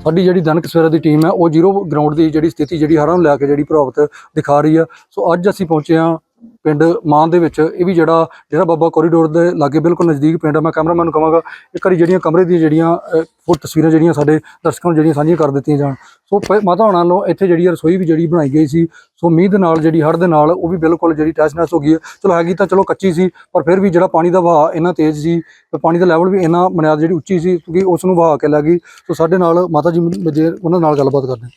ਸਾਡੀ ਜਿਹੜੀ ਦਨਕ ਸਵੇਰਾ ਦੀ ਟੀਮ ਹੈ, ਉਹ ਜ਼ੀਰੋ ਗਰਾਊਂਡ ਦੀ ਜਿਹੜੀ ਸਥਿਤੀ ਜਿਹੜੀ ਹਰਾਂ ਨੂੰ ਲੈ ਕੇ ਜਿਹੜੀ ਪ੍ਰਭਾਵਿਤ ਦਿਖਾ ਰਹੀ ਆ ਸੋ ਅੱਜ ਅਸੀਂ ਪਹੁੰਚੇ ਹਾਂ ਪਿੰਡ ਮਾਨ ਦੇ ਵਿੱਚ ਇਹ ਵੀ ਜਿਹੜਾ ਜਿਹੜਾ ਬਾਬਾ ਕੋਰੀਡੋਰ ਦੇ ਲਾਗੇ ਬਿਲਕੁਲ ਨਜ਼ਦੀਕ ਪਿੰਡ ਆ ਮੈਂ ਕੈਮਰਾਮੈਨ ਨੂੰ ਕਹਾਂਗਾ ਇੱਕ ਵਾਰੀ ਜਿਹੜੀਆਂ ਕਮਰੇ ਦੀਆਂ ਜਿਹੜੀਆਂ ਫੋਟ ਤਸਵੀਰਾਂ ਜਿਹੜੀਆਂ ਸਾਡੇ ਦਰਸ਼ਕਾਂ ਨੂੰ ਜਿਹੜੀਆਂ ਸਾਂਝੀਆਂ ਕਰ ਦਿੱਤੀਆਂ ਜਾਣ। ਸੋ ਮਾਤਾ ਹੋਣਾ ਨੂੰ ਇੱਥੇ ਜਿਹੜੀ ਰਸੋਈ ਵੀ ਜਿਹੜੀ ਬਣਾਈ ਗਈ ਸੀ ਸੋ ਮੀਂਹ ਦੇ ਨਾਲ ਜਿਹੜੀ ਹੜ੍ਹ ਦੇ ਨਾਲ ਉਹ ਵੀ ਬਿਲਕੁਲ ਜਿਹੜੀ ਟੈਸ ਨੈਸ ਹੋ ਗਈ ਹੈ ਚਲੋ ਹੈਗੀ ਤਾਂ ਚਲੋ ਕੱਚੀ ਸੀ ਪਰ ਫਿਰ ਵੀ ਜਿਹੜਾ ਪਾਣੀ ਦਾ ਵਹਾਅ ਇੰਨਾ ਤੇਜ਼ ਸੀ ਤੇ ਪਾਣੀ ਦਾ ਲੈਵਲ ਵੀ ਇੰਨਾ ਬੁਨਿਆਦ ਜਿਹੜੀ ਉੱਚੀ ਸੀ ਕਿਉਂਕਿ ਉਸ ਨੂੰ ਵਹਾ ਕੇ ਲੱਗ ਗਈ ਸੋ ਸਾਡੇ ਨਾਲ ਮਾਤਾ ਜੀ ਉਹਨਾਂ ਨਾਲ ਗੱਲਬਾਤ ਕਰਦੇ ਹਾਂ।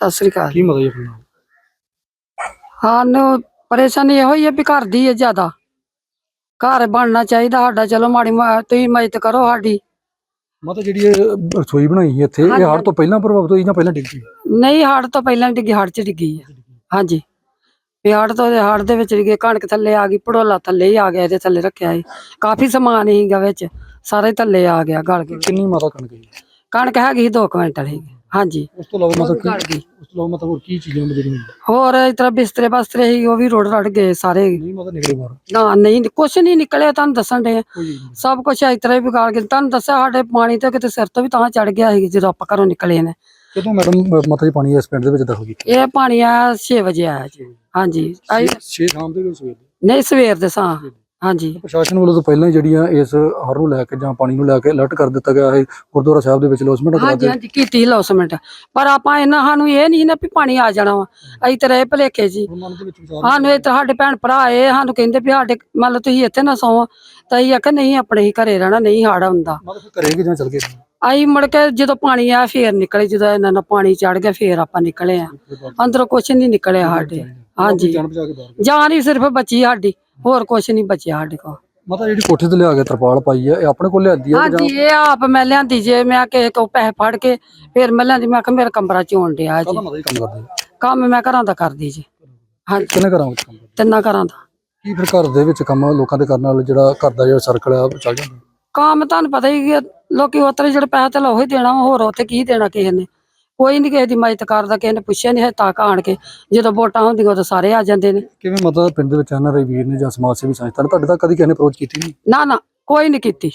ਸਤਿ ਸ੍ਰੀ ਅਕਾਲ ਕੀ ਮਾਤਾ ਜੀ ਆਪਣਾ? ਨਾਮ? ਸਾਨੂੰ ਪਰੇਸ਼ਾਨੀ ਇਹੋ ਹੀ ਹੈ ਵੀ ਘਰ ਦੀ ਹੈ ਜ਼ਿਆਦਾ। ਘਰ ਬਣਨਾ ਚਾਹੀਦਾ ਸਾਡਾ ਚਲੋ ਮਾੜੀ ਮਾ- ਤੁਸੀਂ ਮਦਦ ਕਰੋ ਸਾਡੀ। ਮਾਤਾ ਜਿਹੜੀ ਇਹ ਰਸੋਈ ਬਣਾਈ ਸੀ ਇੱਥੇ ਇਹ ਹੜ੍ਹ ਤੋਂ ਪਹਿਲਾਂ ਪ੍ਰਭਾਵਿਤ ਹੋਈ ਜਾਂ ਪਹਿਲਾਂ ਡਿੱਗ ਨਹੀਂ ਹੜ ਤੋਂ ਪਹਿਲਾਂ ਡਿੱਗੀ ਹੜ ਚ ਡਿੱਗੀ ਹੈ ਹਾਂਜੀ। ਵੀ ਹੜ ਤੋਂ ਹੜ ਦੇ ਵਿੱਚ ਡਿੱਗੇ ਕਣਕ ਥੱਲੇ ਆ ਗਈ ਪੜੋਲਾ ਥੱਲੇ ਹੀ ਆ ਗਿਆ ਇਹਦੇ ਥੱਲੇ ਰੱਖਿਆ ਸੀ। ਕਾਫੀ ਸਮਾਨ ਸੀਗਾ ਵਿੱਚ ਸਾਰੇ ਥੱਲੇ ਆ ਗਿਆ ਗਲ ਕੇ ਕਿੰਨੀ ਮਾਤਾ ਕਣਕ ਗਈ ਕਣਕ ਹੈਗੀ 2 ਕੁਇੰਟਲ ਹੈਗੀ ਹਾਂਜੀ। ਉਸ ਤੋਂ ਇਲਾਵਾ ਮਤਲਬ ਕੀ ਗਈ ਉਸ ਤੋਂ ਇਲਾਵਾ ਮਤਲਬ ਹੋਰ ਕੀ ਚੀਜ਼ਾਂ ਜਿਹੜੀਆਂ ਹੋਰ ਇਸ ਤਰ੍ਹਾਂ ਬਿਸਤਰੇ ਬਸਤਰੇ ਸੀ ਉਹ ਵੀ ਰੋੜ ਰੜ ਗਏ ਸਾਰੇ। ਨਹੀਂ ਮਾਤਾ ਨਿਕਲੇ ਬਾਹਰ। ਨਾ ਨਹੀਂ ਕੁਛ ਨਹੀਂ ਨਿਕਲਿਆ ਤੁਹਾਨੂੰ ਦੱਸਣ ਦੇ ਕੋਈ ਸਭ ਕੁਝ ਇਸ ਤਰ੍ਹਾਂ ਹੀ ਵਿਗਾੜ ਕੇ ਤੁਹਾਨੂੰ ਦੱਸਿਆ ਸਾਡੇ ਪਾਣੀ ਤੇ ਕਿਤੇ ਸਿਰ ਤੋਂ ਵੀ ਤਾਂ ਚੜ ਗਿਆ ਸੀ ਜਦੋਂ ਆਪਾਂ ਘਰੋਂ ਨਿਕਲੇ ਨੇ। ਕਦੋਂ ਮੈਡਮ ਮਾਤਾ ਜੀ ਪਾਣੀ ਇਸ ਪਿੰਡ ਦੇ ਵਿੱਚ ਦਾਖਲ ਕੀਤਾ ਇਹ ਪਾਣੀ ਆ 6 ਵਜੇ ਆਇਆ ਜੀ। ਹਾਂਜੀ। ਆਈ 6 ਸ਼ਾਮ ਦੇ ਵਿੱਚ ਸਵੇਰ ਦੇ? ਨਹੀਂ ਸਵੇਰ ਦੇ ਸਾਂ। ਹਾਂਜੀ। ਪ੍ਰਸ਼ਾਸਨ ਵੱਲੋਂ ਤਾਂ ਪਹਿਲਾਂ ਹੀ ਜਿਹੜੀਆਂ ਇਸ ਹਰ ਨੂੰ ਲੈ ਕੇ ਜਾਂ ਪਾਣੀ ਨੂੰ ਲੈ ਕੇ ਅਲਰਟ ਕਰ ਦਿੱਤਾ ਗਿਆ ਹੈ ਗੁਰਦੁਆਰਾ ਸਾਹਿਬ ਦੇ ਵਿੱਚ ਲੋਸਮੈਂਟ ਕਰਾ ਹਾਂਜੀ ਕੇ। ਹਾਂਜੀ ਕੀਤੀ ਲੌਸਮੈਂਟ। ਪਰ ਆਪਾਂ ਇਹਨਾਂ ਸਾਨੂੰ ਇਹ ਨਹੀਂ ਨਾ ਵੀ ਪਾਣੀ ਆ ਜਾਣਾ ਵਾ। ਅਸੀਂ ਤੇ ਰਹੇ ਭਲੇਖੇ ਜੀ। ਮਨ ਦੇ ਵਿੱਚ ਵਿਚਾਰ ਸਾਨੂੰ ਇਹ ਸਾਡੇ ਭੈਣ ਭਰਾ ਇਹ ਸਾਨੂੰ ਕਹਿੰਦੇ ਵੀ ਸਾਡੇ ਮੰਨ ਲਓ ਤੁਸੀਂ ਇੱਥੇ ਨਾ ਸੌਂ ਤਾਂ ਅਸੀਂ ਆਖਿਆ ਨਹੀਂ ਆਪਣੇ ਹੀ ਘਰੇ ਰਹਿਣਾ ਨਹੀਂ ਹਾੜ ਹੁੰਦਾ। ਮਾਤਾ ਫਿਰ ਘਰੇ ਕਿ ਜਾਂ ਚਲ ਗਏ? ਅਸੀਂ ਮੁੜ ਕੇ ਜਦੋਂ ਪਾਣੀ ਆਇਆ ਫੇਰ ਨਿਕਲੇ ਜਦੋਂ ਇਹਨਾਂ ਨਾਲ ਪਾਣੀ ਚੜ ਗਿਆ ਫੇਰ ਆਪਾਂ ਨਿਕਲੇ ਆ। ਅੰਦਰੋਂ ਕੁਛ ਨਹੀਂ ਨਿਕਲਿਆ ਸਾਡੇ। ਹਾਂਜੀ। ਜਾਨ ਬਚਾ ਕੇ ਬਾਹਰ ਜਾਨ ਹੀ ਸਿਰਫ ਬਚੀ ਸਾਡੀ। ਹੋਰ ਕੁਛ ਨਹੀਂ ਬਚਿਆ ਸਾਡੇ ਕੋਲ। ਮਾਤਾ ਜਿਹੜੀ ਕੋਠੇ ਤੇ ਲਿਆ ਕੇ ਤਰਪਾਲ ਪਾਈ ਹੈ ਇਹ ਆਪਣੇ ਕੋਲ ਲਿਆਂਦੀ ਹੈ ਹਾਂਜੀ ਇਹ ਆਪ ਮੈਂ ਲਿਆਂਦੀ ਜੇ ਮੈਂ ਕਿਸੇ ਕੋ ਪੈਸੇ ਫੜ ਕੇ ਫਿਰ ਮੈਂ ਲਿਆਂਦੀ ਮੈਂ ਕਿਹਾ ਮੇਰਾ ਕਮਰਾ ਚੋਣ ਡਿਆ ਜੀ। ਕੰਮ ਕਰਦੇ ਕੰਮ ਮੈਂ ਘਰਾਂ ਦਾ ਕਰਦੀ ਜੀ। ਹਾਂਜੀ। ਕਿੰਨੇ ਘਰਾਂ ਵਿੱਚ ਕੰਮ ਕਰਦੇ ਤਿੰਨਾਂ ਘਰਾਂ ਦਾ। ਕੀ ਫਿਰ ਘਰ ਦੇ ਵਿੱਚ ਕੰਮ ਲੋਕਾਂ ਦੇ ਕਰਨ ਨਾਲ ਜਿਹੜਾ ਘਰ ਦਾ ਜਿਹੜਾ ਸਰਕਲ ਆ ਉਹ ਚੱਲ ਜਾਂਦਾ? ਕੰਮ ਤੁਹਾਨੂੰ ਪਤਾ ਹੀ ਹੈ ਲੋਕੀ ਉਤਰੇ ਜਿਹੜੇ ਪੈਸੇ ਤੇ ਉਹੀ ਦੇਣਾ ਵਾ, ਹੋਰ ਉੱਥੇ ਕੀ ਦੇਣਾ ਕਿਸੇ ਨੇ। ਕੋਈ ਨਹੀਂ ਕਿਸੇ ਦੀ ਮਦਦ ਕਰਦਾ ਕਿਸੇ ਨੇ ਪੁੱਛਿਆ ਨਹੀਂ ਹੈ ਆਣ ਕੇ। ਜਦੋਂ ਵੋਟਾਂ ਹੁੰਦੀਆਂ ਉਦੋਂ ਸਾਰੇ ਆ ਜਾਂਦੇ ਨੇ। ਕਿਵੇਂ ਮਾਤਾ ਪਿੰਡ ਦੇ ਵਿੱਚ ਐਨਆਰਆਈ ਵੀਰ ਨੇ ਜਾਂ ਸਮਾਜ ਸੇਵੀ ਸੰਸਥਾ ਨੇ ਤੁਹਾਡੇ ਤੱਕ ਕਦੀ ਕਿਸੇ ਨੇ ਅਪਰੋਚ ਕੀਤੀ ਨਹੀਂ ਨਾ ਨਾ ਕੋਈ ਨਹੀਂ ਕੀਤੀ।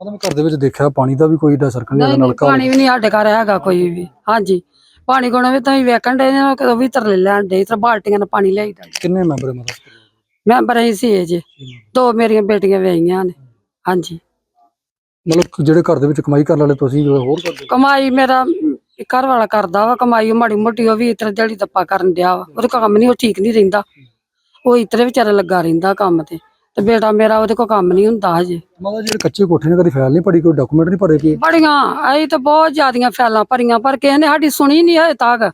ਮਤਲਬ ਘਰ ਦੇ ਵਿੱਚ ਦੇਖਿਆ ਪਾਣੀ ਦਾ ਵੀ ਕੋਈ ਏਡਾ ਸਰਕਲ ਨਹੀਂ ਨਲਕਾ ਪਾਣੀ ਵੀ ਨਹੀਂ ਸਾਡੇ ਘਰ ਹੈਗਾ ਕੋਈ ਵੀ। ਹਾਂਜੀ ਪਾਣੀ ਕੋਣ ਵੀ ਤੁਸੀਂ ਵੇਖਣ ਦੇ ਉਹ ਵੀ ਤਰਲੇ ਲੈਣ ਦੇ ਤੇ ਬਾਲਟੀਆਂ ਨਾਲ ਪਾਣੀ ਲਿਆਈਦਾ ਕਿੰਨੇ ਮੈਂਬਰ ਹੈ ਮਾਤਾ ਮੈਂਬਰ ਹੀ ਸੀ ਜੀ ਦੋ ਮੇਰੀਆਂ ਬੇਟੀਆਂ ਵਿਆਹੀਆਂ ਨੇ। ਹਾਂਜੀ। ਮਤਲਬ ਜਿਹੜੇ ਘਰ ਦੇ ਵਿੱਚ ਕਮਾਈ ਕਰਨ ਵਾਲੇ ਤੁਸੀਂ ਹੋਰ ਕਰਦੇ ਕਮਾਈ ਮੇਰਾ ਅਮ, ਘਰ ਵਾਲਾ ਕਰਦਾ ਵਾ ਕਮਾਈ ਉਹ ਮਾੜੀ ਮੋਟੀ ਉਹ ਵੀ ਇਤਰ ਜੜੀ ਦੱਪਾ ਕਰਨ ਡਿਆ ਵਾ। ਉਹਦੇ ਕੋਲ ਕੰਮ ਨਹੀਂ ਉਹ ਠੀਕ ਨਹੀਂ ਰਹਿੰਦਾ। ਉਹ ਇਤਰੇ ਵਿਚਾਰਾ ਲੱਗਾ ਰਹਿੰਦਾ ਕੰਮ ਤੇ। ਤੇ ਬੇਟਾ ਮੇਰਾ ਉਹਦੇ ਕੋਲ ਕੰਮ ਨਹੀਂ ਹੁੰਦਾ ਹਜੇ। ਮਾਤਾ ਜਿਹੜੇ ਕੱਚੇ ਕੋਠੇ ਨੇ ਕਦੀ ਫਾਈਲ ਨਹੀਂ ਪੜੀ ਕੋਈ ਡਾਕੂਮੈਂਟ ਨਹੀਂ ਭਰੇ ਕਿ? ਬੜੀਆਂ ਅਸੀਂ ਤਾਂ ਬਹੁਤ ਜ਼ਿਆਦੀਆਂ ਫੈਲਾਂ ਭਰੀਆਂ ਪਰ ਕਿਸੇ ਨੇ ਸਾਡੀ ਸੁਣੀ ਨਹੀਂ ਹਜੇ ਤੱਕ।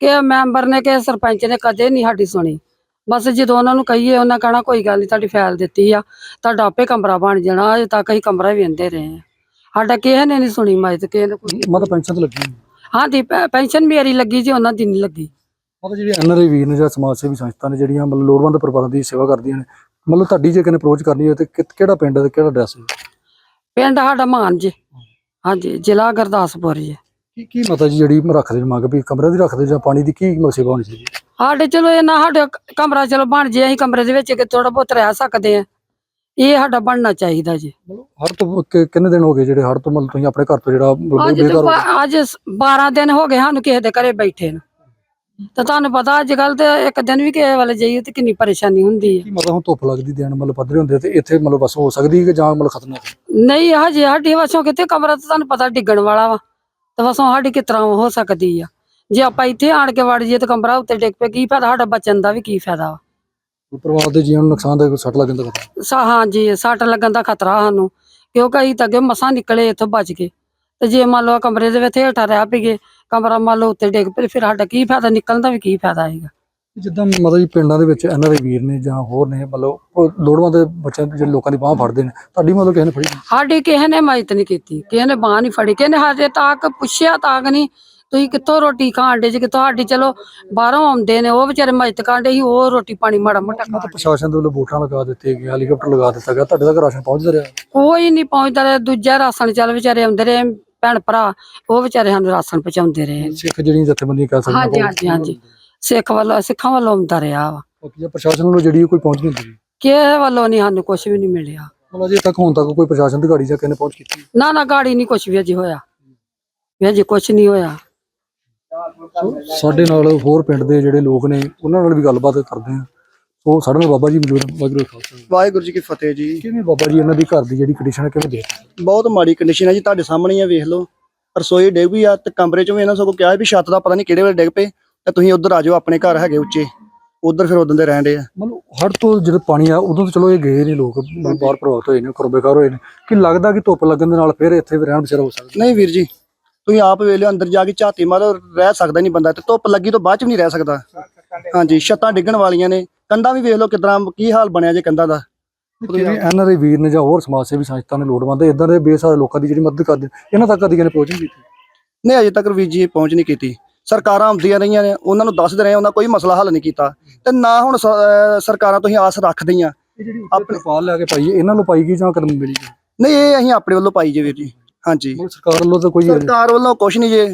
ਕਿ ਮੈਂਬਰ ਨੇ ਕਿ ਸਰਪੰਚ ਨੇ ਕਦੇ ਨਹੀਂ ਸਾਡੀ ਸੁਣੀ। ਬਸ ਜਦੋਂ ਉਹਨਾਂ ਨੂੰ ਕਹੀਏ ਉਹਨਾਂ ਕਹਣਾ ਕੋਈ ਗੱਲ ਨਹੀਂ ਤੁਹਾਡੀ ਫਾਈਲ ਦਿੱਤੀ ਆ। ਤੁਹਾਡਾ ਆਪੇ ਕਮਰਾ ਬਣ ਜਾਣਾ ਅਜੇ ਤੱਕ ਅਸੀਂ ਕਮਰਾ ਵੀ ਵੇਂਦੇ ਰਹੇ ਆ ਸਾਡਾ ਕਿਸੇ ਨੇ ਨਹੀਂ ਸੁਣੀ ਮਦਦ ਕਿਸੇ ਨੇ ਕੋਈ ਮਾਤਾ ਪੈਨਸ਼ਨ ਤੇ ਲੱਗੀ ਹੋਈ। ਹਾਂਜੀ ਪੈ- ਪੈਨਸ਼ਨ ਮੇਰੀ ਲੱਗੀ ਜੀ ਉਹਨਾਂ ਦੀ ਨਹੀਂ ਲੱਗੀ। ਮਾਤਾ ਜਿਹੜੀ ਐਨਆਰਆਈ ਵੀਰ ਨੇ ਜਾਂ ਸਮਾਜ ਸੇਵੀ ਸੰਸਥਾ ਨੇ ਜਿਹੜੀਆਂ ਮਤਲਬ ਲੋੜਵੰਦ ਪਰਿਵਾਰਾਂ ਦੀ ਸੇਵਾ ਕਰਦੀਆਂ ਨੇ ਮਤਲਬ ਤੁਹਾਡੀ ਜੇ ਕਿਨੇ ਅਪਰੋਚ ਕਰਨੀ ਹੋਵੇ ਤੇ ਕਿ- ਕਿਹੜਾ ਪਿੰਡ ਹੈ ਤੇ ਕਿਹੜਾ ਐਡਰੈਸ ਹੈ? ਪਿੰਡ ਸਾਡਾ ਮਾਨ ਜੀ। ਹਾਂਜੀ ਜ਼ਿਲ੍ਹਾ ਗੁਰਦਾਸਪੁਰ ਜੀ। ਕੀ ਕੀ ਮਾਤਾ ਜੀ ਜਿਹੜੀ ਰੱਖਦੇ ਨੇ ਮੰਗ ਵੀ ਕਮਰੇ ਦੀ ਰੱਖਦੇ ਜਾਂ ਪਾਣੀ ਦੀ ਕੀ ਸੇਵਾ ਹੋਣੀ ਚਾਹੀਦੀ ਹੈ? ਸਾਡੇ ਚਲੋ ਇਹ ਨਾ ਸਾਡਾ ਕ- ਕਮਰਾ ਚਲੋ ਬਣ ਜੇ ਅਸੀਂ ਕਮਰੇ ਦੇ ਵਿੱਚ ਕਿ ਥੋੜਾ ਬਹੁਤ ਰਹਿ ਸਕਦੇ ਆ ਇਹ ਸਾਡਾ ਬਣਨਾ ਚਾਹੀਦਾ ਜੀ। ਹਰ ਤੋਂ ਕਿ- ਕਿੰਨੇ ਦਿਨ ਹੋ ਗਏ ਜਿਹੜੇ ਹਰ ਤੋਂ ਮਤਲਬ ਤੁਸੀਂ ਆਪਣੇ ਘਰ ਤੋਂ ਜਿਹੜਾ ਮਤਲਬ ਅੱਜ ਬੇਘਰ ਤਾਂ ਹੋ ਗਏ? ਬ- ਅੱਜ ਸ- 12 ਦਿਨ ਹੋ ਗਏ ਸਾਨੂੰ ਕਿਸੇ ਦੇ ਘਰੇ ਬੈਠੇ ਨੂੰ। ਤਾਂ ਤੁਹਾਨੂੰ ਪਤਾ ਅੱਜ ਕੱਲ ਤੇ ਇੱਕ ਦਿਨ ਵੀ ਕਿਸੇ ਵਾਲੇ ਜਾਈਏ ਤੇ ਕਿੰਨੀ ਪਰੇਸ਼ਾਨੀ ਹੁੰਦੀ ਹੈ। ਕੀ ਮਤਲਬ ਹੁਣ ਧੁੱਪ ਲੱਗਦੀ ਦੇਣ ਮਤਲਬ ਪੱਧਰੇ ਹੁੰਦੇ ਤੇ ਇੱਥੇ ਮਤਲਬ ਬਸ ਹੋ ਸਕਦੀ ਹੈ ਕਿ ਜਾਂ ਮਤਲਬ ਖਤਰਨਾਕ ਹੈ? ਨਹੀਂ ਹਜੇ ਸਾਡੀ ਵਸੋਂ ਕਿਤੇ ਕਮਰਾ ਤਾਂ ਤੁਹਾਨੂੰ ਪਤਾ ਡਿੱਗਣ ਵਾਲਾ ਵਾ। ਤੇ ਵਸੋਂ ਸਾਡੀ ਕਿਸ ਤਰ੍ਹਾਂ ਹੋ ਸਕਦੀ ਆ। ਜੇ ਆਪਾਂ ਇੱਥੇ ਆਣ ਕੇ ਵੜ ਜਾਈਏ ਤੇ ਕਮਰਾ ਉੱਤੇ ਡਿੱਗ ਪਏ ਕੀ ਫਾਇਦਾ? ਸਾਡਾ ਬਚਣ ਦਾ ਵੀ ਕੀ ਫਾਇਦਾ ਵਾ? ਪਰਿਵਾਰ ਦੇ ਜੀਵਨ ਨੂੰ ਨੁਕਸਾਨ ਦਾ ਕੋਈ ਸੱਟ ਲੱਗਣ ਦਾ ਖਤਰਾ? ਸਾ ਹਾਂਜੀ ਸੱਟ ਲੱਗਣ ਦਾ ਖਤਰਾ ਸਾਨੂੰ। ਕਿਉਂਕਿ ਅਸੀਂ ਤਾਂ ਅੱਗੇ ਮਸਾਂ ਨਿਕਲੇ ਇੱਥੋਂ ਬਚ ਕੇ। ਤੇ ਜੇ ਮੰਨ ਲਓ ਕਮਰੇ ਦੇ ਵਿੱਚ ਹੇਠਾਂ ਰਹਿ ਪਈਏ ਕਮਰਾ ਮੰਨ ਲਓ ਉੱਤੇ ਡਿੱਗ ਪਏ ਫਿਰ ਸਾਡਾ ਕੀ ਫਾਇਦਾ? ਨਿਕਲਣ ਦਾ ਵੀ ਕੀ ਫਾਇਦਾ ਹੈਗਾ? ਜਿੱਦਾਂ ਮਤਲਬ ਜੀ ਪਿੰਡਾਂ ਦੇ ਵਿੱਚ ਐਨਆਰਆਈ ਵੀਰ ਨੇ ਜਾਂ ਹੋਰ ਨੇ ਮਤਲਬ ਉਹ ਲੋੜਵੰਦ ਬੱਚਿਆਂ ਦੇ ਜਿਹੜੇ ਲੋਕਾਂ ਦੀ ਬਾਹ ਫੜਦੇ ਨੇ ਤੁਹਾਡੀ ਮਤਲਬ ਕਿਸੇ ਨੇ ਫੜੀ? ਨਹੀਂ? ਸਾਡੀ ਕਿਸੇ ਨੇ ਮਦਦ ਨਹੀਂ ਕੀਤੀ ਕਿਸੇ ਨੇ ਬਾਹ ਨਹੀਂ ਫੜੀ। ਕਿਸੇ ਨੇ ਹਜੇ ਤੱਕ ਪੁੱਛਿਆ ਤੱਕ ਨਹੀਂ ਤੁਸੀਂ ਕਿੱਥੋਂ ਰੋਟੀ ਖਾਣ ਦੇ ਜੀ? ਕਿੱਥੋਂ ਸਾਡੀ? ਚਲੋ ਬਾਹਰੋਂ ਆਉਂਦੇ ਨੇ ਉਹ ਵਿਚਾਰੇ ਮਦਦ ਕਰਦੇ ਸੀ ਉਹ ਰੋਟੀ ਪਾਣੀ ਮਾੜਾ ਮੋਟਾ ਤਾਂ ਪ੍ਰਸ਼ਾਸਨ ਦੇ ਵੱਲੋਂ ਬੋਟਾਂ ਲਗਾ ਦਿੱਤੇ ਗਏ ਹੈਲੀਕਾਪਟਰ ਲਗਾ ਦਿੱਤਾ ਗਿਆ ਤੁਹਾਡੇ ਤੱਕ ਰਾਸ਼ਨ ਪਹੁੰਚਦਾ ਰਿਹਾ? ਕੋਈ ਨਹੀਂ ਪਹੁੰਚਦਾ ਰਿਹਾ ਦੂਜਾ ਰਾਸ਼ਨ ਚੱਲ ਵਿਚਾਰੇ ਆਉਂਦੇ ਰਹੇ ਭੈਣ ਭਰਾ ਉਹ ਵਿਚਾਰੇ ਸਾਨੂੰ ਰਾਸ਼ਨ ਪਹੁੰਚਾਉਂਦੇ ਰਹੇ। ਸਿੱਖ ਜਿਹੜੀਆਂ ਜਥੇਬੰਦੀਆਂ ਕਹਿ ਸਕਦੇ ਹਾਂਜੀ ਹਾਂਜੀ ਹਾਂਜੀ। ਸਿੱਖ ਵੱਲੋਂ ਸਿੱਖਾਂ ਵੱਲੋਂ ਆਉਂਦਾ ਰਿਹਾ ਵਾ। ਬਾਕੀ ਜੇ ਪ੍ਰਸ਼ਾਸਨ ਵੱਲੋਂ ਜਿਹੜੀ ਕੋਈ ਪਹੁੰਚ ਨਹੀਂ ਹੁੰਦੀ? ਕਿਸੇ ਵੱਲੋਂ ਨਹੀਂ ਸਾਨੂੰ ਕੁਝ ਵੀ ਨਹੀਂ ਮਿਲਿਆ। ਮਤਲਬ ਅਜੇ ਤੱਕ ਹੁਣ ਤੱਕ ਕੋਈ ਪ੍ਰਸ਼ਾਸਨ ਅਧਿਕਾਰੀ ਜਾਂ ਕਿਸੇ ਨੇ ਪਹੁੰਚ ਕੀਤੀ? ਨਾ ਨਾ ਗਾੜੀ ਨਹੀਂ ਕੁਝ ਵੀ ਅਜੇ ਹੋਇਆ। ਵੀ ਹਜੇ ਕੁਝ ਨਹੀਂ ਹੋਇਆ। ਸੋ ਸਾਡੇ ਨਾਲ ਹੋਰ ਪਿੰਡ ਦੇ ਜਿਹੜੇ ਲੋਕ ਨੇ ਉਹਨਾਂ ਨਾਲ ਵੀ ਗੱਲਬਾਤ ਕਰਦੇ ਆ ਸੋ ਸਾਡੇ ਨਾਲ ਬਾਬਾ ਜੀ ਮੌਜੂਦ ਨੇ। ਵਾਹਿਗੁਰੂ ਜੀ ਕਾ ਖਾਲਸਾ। ਵਾਹਿਗੁਰੂ ਜੀ ਕੀ ਫਤਿਹ ਜੀ। ਕਿਵੇਂ ਬਾਬਾ ਜੀ ਇਹਨਾਂ ਦੀ ਘਰ ਦੀ ਜਿਹੜੀ ਕੰਡੀਸ਼ਨ ਹੈ ਕਿਵੇਂ ਦੇ ਬਹੁਤ ਮਾੜੀ ਕੰਡੀਸ਼ਨ ਹੈ ਜੀ ਤੁਹਾਡੇ ਸਾਹਮਣੇ ਹੀ ਆ ਵੇਖ ਲਓ। ਰਸੋਈ ਡਿੱਗ ਵੀ ਆ ਤੇ ਕਮਰੇ ਚੋਂ ਵੀ ਇਹਨਾਂ ਸਗੋਂ ਕਿਹਾ ਵੀ ਛੱਤ ਦਾ ਪਤਾ ਨਹੀਂ ਕਿਹੜੇ ਵੇਲੇ ਡਿੱਗ ਪਏ ਤੇ ਤੁਸੀਂ ਉਧਰ ਆ ਜਾਓ ਆਪਣੇ ਘਰ ਹੈਗੇ ਉੱਚੇ। ਉਧਰ ਫਿਰ ਉਦੋਂ ਦੇ ਰਹਿਣ ਦੇ ਆ। ਮਤਲਬ ਹੜ ਤੋਂ ਜਦੋਂ ਪਾਣੀ ਆ ਉਦੋਂ ਤਾਂ ਚਲੋ ਇਹ ਗਏ ਨੇ ਲੋਕ ਬਾਹਰ ਪ੍ਰਭਾਵਿਤ ਹੋਏ ਨੇ ਘਰੋਂ ਬੇਕਾਰ ਹੋਏ ਨੇ। ਕਿ ਲੱਗਦਾ ਕਿ ਧੁੱਪ ਲੱਗਣ ਦੇ ਨਾਲ ਫਿਰ ਇੱਥੇ ਵੀ ਰਹਿਣ ਬਸੇਰਾ ਹੋ ਸਕਦਾ? ਨਹੀਂ ਵੀਰ ਜੀ ਤੁਸੀਂ ਆਪ ਵੇਖ ਲਿਓ ਅੰਦਰ ਜਾ ਕੇ ਝਾਤੀ ਮਾਰੋ ਰਹਿ ਸਕਦਾ ਨਹੀਂ ਬੰਦਾ ਤੇ ਧੁੱਪ ਲੱਗੀ ਤੋਂ ਬਾਅਦ ਚ ਵੀ ਨਹੀਂ ਰਹਿ ਸਕਦਾ। ਹਾਂਜੀ ਛੱਤਾਂ ਡਿੱਗਣ ਵਾਲੀਆਂ ਨੇ ਕੰਧਾਂ ਵੀ ਵੇਖ ਲਓ ਕਿਦਾਂ ਕੀ ਹਾਲ ਬਣਿਆ ਜੇ ਕੰਧਾਂ ਦਾ। ਐਨਆਰਆਈ ਵੀਰ ਨੇ ਜਾਂ ਹੋਰ ਸਮਾਜ ਸੇਵੀ ਸੰਸਥਾ ਨੇ ਲੋੜਵੰਦ ਇਦਾਂ ਦੇ ਬੇਸਹਾਰੇ ਲੋਕਾਂ ਦੀ ਜਿਹੜੀ ਮਦਦ ਕਰਦੇ ਇਹਨਾਂ ਤੱਕ ਕਦੀ ਕਿਨੇ ਪਹੁੰਚ ਨਹੀਂ ਕੀਤੀ? ਨਹੀਂ ਅਜੇ ਤੱਕ ਵੀਰ ਜੀ ਪਹੁੰਚ ਨਹੀਂ ਕੀਤੀ। ਸਰਕਾਰਾਂ ਆਉਂਦੀਆਂ ਰਹੀਆਂ ਨੇ ਉਹਨਾਂ ਨੂੰ ਦੱਸਦੇ ਰਹੇ ਉਹਨਾਂ ਕੋਈ ਮਸਲਾ ਹੱਲ ਨਹੀਂ ਕੀਤਾ। ਤੇ ਨਾ ਹੁਣ ਸਰਕਾਰਾਂ ਤੁਸੀਂ ਆਸ ਰੱਖਦੀਆਂ। ਆਪਣੇ ਪਾਲ ਲੈ ਕੇ ਪਾਈ ਇਹਨਾਂ ਨੂੰ ਪਾਈ ਗਈ ਜਾਂ ਕਦਮ ਮਿਲੀ? ਨਹੀਂ ਇਹ ਅਸੀਂ ਆਪਣੇ ਵੱਲੋਂ ਪਾਈ ਜੇ ਵੀਰ ਜੀ। ਹਾਂਜੀ। ਸਰਕਾਰ ਵੱਲੋਂ ਤਾਂ ਕੋਈ ਸਰਕਾਰ ਵੱਲੋਂ ਕੁਝ ਨਹੀਂ ਜੇ।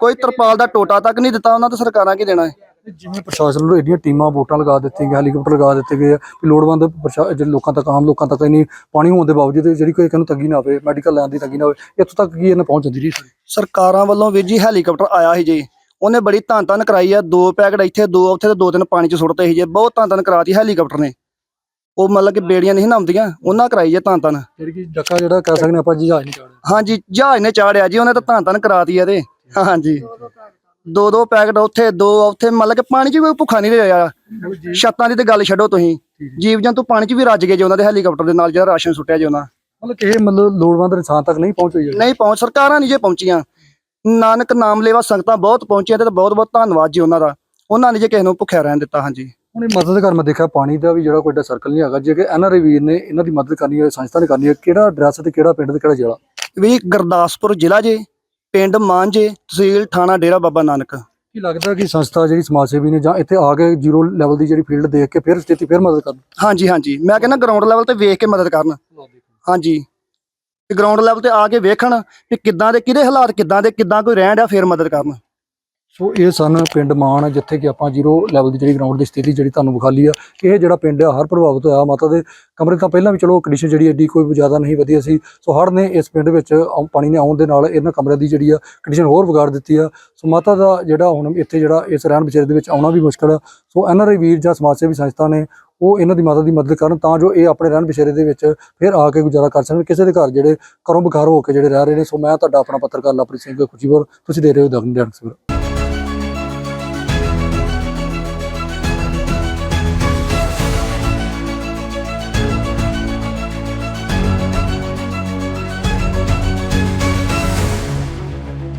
ਕੋਈ ਤਰਪਾਲ ਦਾ ਟੋਟਾ ਤੱਕ ਨਹੀਂ ਦਿੱਤਾ ਉਹਨਾਂ ਤੇ ਸਰਕਾਰਾਂ ਕੀ ਦੇਣਾ ਹੈ? ਜਿਵੇਂ ਪ੍ਰਸ਼ਾਸਨ ਵੱਲੋਂ ਏਡੀਆਂ ਟੀਮਾਂ ਵੋਟਾਂ ਲਗਾ ਦਿੱਤੀਆਂ ਗਈਆਂ ਹੈਲੀਕਾਪਟਰ ਲਗਾ ਦਿੱਤੇ ਗਏ ਆ ਵੀ ਲੋੜਵੰਦ ਜਿਹੜੇ ਲੋਕਾਂ ਤੱਕ ਆਮ ਲੋਕਾਂ ਤੱਕ ਇੰਨੀ ਪਾਣੀ ਹੋਣ ਦੇ ਬਾਵਜੂਦ ਜਿਹੜੀ ਕੋਈ ਨੂੰ ਤੰਗੀ ਨਾ ਹੋਵੇ ਮੈਡੀਕਲ ਲੈਣ ਦੀ ਤੰਗੀ ਨਾ ਹੋਵੇ ਇੱਥੋਂ ਤੱਕ ਕੀ ਇਹਨਾਂ ਪਹੁੰਚ ਜਾਂਦੀ ਰਹੀ ਸਰਕਾਰਾਂ ਵੱਲੋਂ ਵੀਰ ਜੀ ਹੈਲੀਕਾਪਟਰ ਆਇਆ ਸੀ ਜੀ। ਉਹਨੇ ਬੜੀ ਧੰਨ ਧੰਨ ਕਰਾਈ ਆ ਦੋ ਪੈਕਟ ਇੱਥੇ ਦੋ ਉੱਥੇ ਤੇ ਦੋ ਤਿੰਨ ਪਾਣੀ ਚ ਸੁੱਟਦੇ ਸੀ ਜੇ। ਬਹੁਤ ਧੰਨ ਧੰਨ ਕਰਾਤੀ ਹੈਲੀਕਾਪਟਰ ਨੇ। ਉਹ ਮਤਲਬ ਕਿ ਬੇੜੀਆਂ ਨਹੀਂ ਨਾਉਂਦੀਆਂ ਉਹਨਾਂ ਕਰਾਈ ਜੇ ਧੰਨ ਧੰਨ ਜਿਹੜੀ ਕਿ ਡੱਕਾ ਜਿਹੜਾ ਕਹਿ ਸਕਦੇ ਆਪਾਂ ਜਹਾਜ਼ ਨਹੀਂ ਚਾੜਿਆ। ਹਾਂਜੀ ਜਹਾਜ਼ ਨੇ ਚਾੜਿਆ ਜੀ ਉਹਨੇ ਤਾਂ ਧੰਨ ਧੰਨ ਕਰਾਤੀ ਇਹਦੇ ਹਾਂਜੀ। ਦੋ ਦੋ ਪੈਕਟ ਉੱਥੇ ਦੋ ਉੱਥੇ ਮਤਲਬ ਕਿ ਪਾਣੀ 'ਚ ਵੀ ਕੋਈ ਭੁੱਖਾ ਨਹੀਂ ਰਿਹਾ। ਛੱਤਾਂ ਦੀ ਤੇ ਗੱਲ ਛੱਡੋ ਤੁਸੀਂ। ਜੀਵ ਜੰਤੂ ਪਾਣੀ 'ਚ ਵੀ ਰੱਜ ਗਏ ਜੀ ਉਹਨਾਂ ਦੇ ਹੈਲੀਕਾਪਟਰ ਦੇ ਨਾਲ ਜਿਹੜਾ ਰਾਸ਼ਨ ਸੁੱਟਿਆ ਜੀ ਉਹਨਾਂ। ਮਤਲਬ ਕਿ ਇਹ ਮਤਲਬ ਲੋੜਵੰਦ ਇਨਸਾਨ ਤੱਕ ਨਹੀਂ ਪਹੁੰਚ ਹੋਈ ਨਹੀਂ ਪਹੁੰਚ ਸਰਕਾਰਾਂ ਨਹੀਂ ਜੇ ਪਹੁੰਚੀਆਂ। ਨਾਨਕ ਨਾਮ ਲੈਵਾ ਸੰਗਤਾਂ ਬਹੁਤ ਪਹੁੰਚੀਆਂ ਤੇ ਬਹੁਤ ਬਹੁਤ ਧੰਨਵਾਦ ਜੀ ਉਹਨਾਂ ਦਾ। ਉਹਨਾਂ ਨੇ ਜੇ ਕਿਸੇ ਨੂੰ ਭੁੱਖਿਆ ਰਹਿਣ ਦਿੱਤਾ ਹਾਂਜੀ। ਹੁਣ ਇਹ ਮਦਦ ਕਰ ਮੈਂ ਦੇਖਿਆ ਪਾਣੀ ਦਾ ਵੀ ਜਿਹੜਾ ਕੋਈ ਏਡਾ ਸਰਕਲ ਨਹੀਂ ਹੈਗਾ ਜੇ ਕਿ ਐਨਆਰਆਈ ਵੀਰ ਨੇ ਇਹਨਾਂ ਦੀ ਮਦਦ ਕਰਨੀ ਹੈ ਸੰਸਥਾ ਨੇ ਕਰਨੀ ਹੈ ਕਿਹੜਾ ਐਡਰੈਸ ਤੇ ਕਿਹੜਾ ਪਿੰਡ ਤੇ ਕਿਹੜਾ ਜ਼ਿਲ੍ਹਾ? ਵੀ ਗੁਰਦਾਸਪੁਰ ਜ਼ਿਲ੍ਹਾ ਜੇ ਪਿੰਡ ਮਾਂਜੇ ਤਹਿਸੀਲ ਥਾਣਾ ਡੇਰਾ ਬਾਬਾ ਨਾਨਕ। ਕੀ ਲੱਗਦਾ ਕਿ ਸੰਸਥਾ ਜਿਹੜੀ ਸਮਾਜ ਸੇਵੀ ਨੇ ਜਾਂ ਇੱਥੇ ਆ ਕੇ ਜ਼ੀਰੋ ਲੈਵਲ ਦੀ ਜਿਹੜੀ ਫੀਲਡ ਦੇਖ ਕੇ ਫਿਰ ਸਥਿਤੀ ਫਿਰ ਮਦਦ ਕਰਨ? ਹਾਂਜੀ ਹਾਂਜੀ। ਮੈਂ ਕਹਿੰਦਾ ਗਰਾਊਂਡ ਲੈਵਲ ਤੇ ਵੇਖ ਕੇ ਮਦਦ ਕਰਨ। ਹਾਂਜੀ। ਤੇ ਗਰਾਊਂਡ ਲੈਵਲ ਤੇ ਆ ਕੇ ਵੇਖਣ ਕਿ ਕਿੱਦਾਂ ਦੇ ਕਿਹਦੇ ਹਾਲਾਤ ਕਿੱਦਾਂ ਦੇ ਕਿੱਦਾਂ ਕੋਈ ਰਹਿਣ ਡਿਆ ਫਿਰ ਮਦਦ ਕਰਨ। ਸੋ ਇਹ ਸਨ ਪਿੰਡ ਮਾਨ, ਜਿੱਥੇ ਕਿ ਆਪਾਂ ਜ਼ੀਰੋ ਲੈਵਲ ਦੀ ਜਿਹੜੀ ਗਰਾਊਂਡ ਦੀ ਸਥਿਤੀ ਜਿਹੜੀ ਤੁਹਾਨੂੰ ਵਿਖਾਲੀ ਆ, ਇਹ ਜਿਹੜਾ ਪਿੰਡ ਆ, ਹਰ ਪ੍ਰਭਾਵਿਤ ਹੋਇਆ। ਮਾਤਾ ਦੇ ਕਮਰੇ ਤਾਂ ਪਹਿਲਾਂ ਵੀ ਚਲੋ ਕੰਡੀਸ਼ਨ ਜਿਹੜੀ ਐਡੀ ਕੋਈ ਜ਼ਿਆਦਾ ਨਹੀਂ ਵਧੀਆ ਸੀ। ਸੋ ਹੜ੍ਹ ਨੇ ਇਸ ਪਿੰਡ ਵਿੱਚ ਆਉ- ਪਾਣੀ ਨੇ ਆਉਣ ਦੇ ਨਾਲ ਇਹਨਾਂ ਕਮਰਿਆਂ ਦੀ ਜਿਹੜੀ ਆ ਕੰਡੀਸ਼ਨ ਹੋਰ ਵਿਗਾੜ ਦਿੱਤੀ ਆ। ਸੋ ਮਾਤਾ ਦਾ ਜਿਹੜਾ ਹੁਣ ਇੱਥੇ ਜਿਹੜਾ ਇਸ ਰਹਿਣ ਬਸੇਰੇ ਦੇ ਵਿੱਚ ਆਉਣਾ ਵੀ ਮੁਸ਼ਕਲ ਆ। ਸੋ ਐਨਆਰਆਈ ਵੀਰ ਜਾਂ ਸਮਾਜ ਸੇਵੀ ਸੰਸਥਾ ਨੇ ਉਹ ਇਹਨਾਂ ਦੀ ਮਾਤਾ ਦੀ ਮਦਦ ਕਰਨ ਤਾਂ ਜੋ ਇਹ ਆਪਣੇ ਰਹਿਣ ਬਸੇਰੇ ਦੇ ਵਿੱਚ ਫਿਰ ਆ ਕੇ ਗੁਜ਼ਾਰਾ ਕਰ ਸਕਣ। ਕਿਸੇ ਦੇ ਘਰ ਜਿਹੜੇ ਘਰੋਂ ਬੇਘਰ ਹੋ ਕੇ ਜਿਹੜੇ ਰਹਿ ਰਹੇ ਨੇ, ਸੋ ਮੈਂ ਤੁਹਾਡਾ ਆਪਣਾ ਪੱਤਰਕਾਰ ਲਵਪ੍ਰੀਤ ਸਿੰਘ ਖੁਸ਼ੀਪੁਰ ਤੁਸੀਂ ਦੇ ਰਹੇ ਹੋ ਦਗਨ ਡੈਂਸ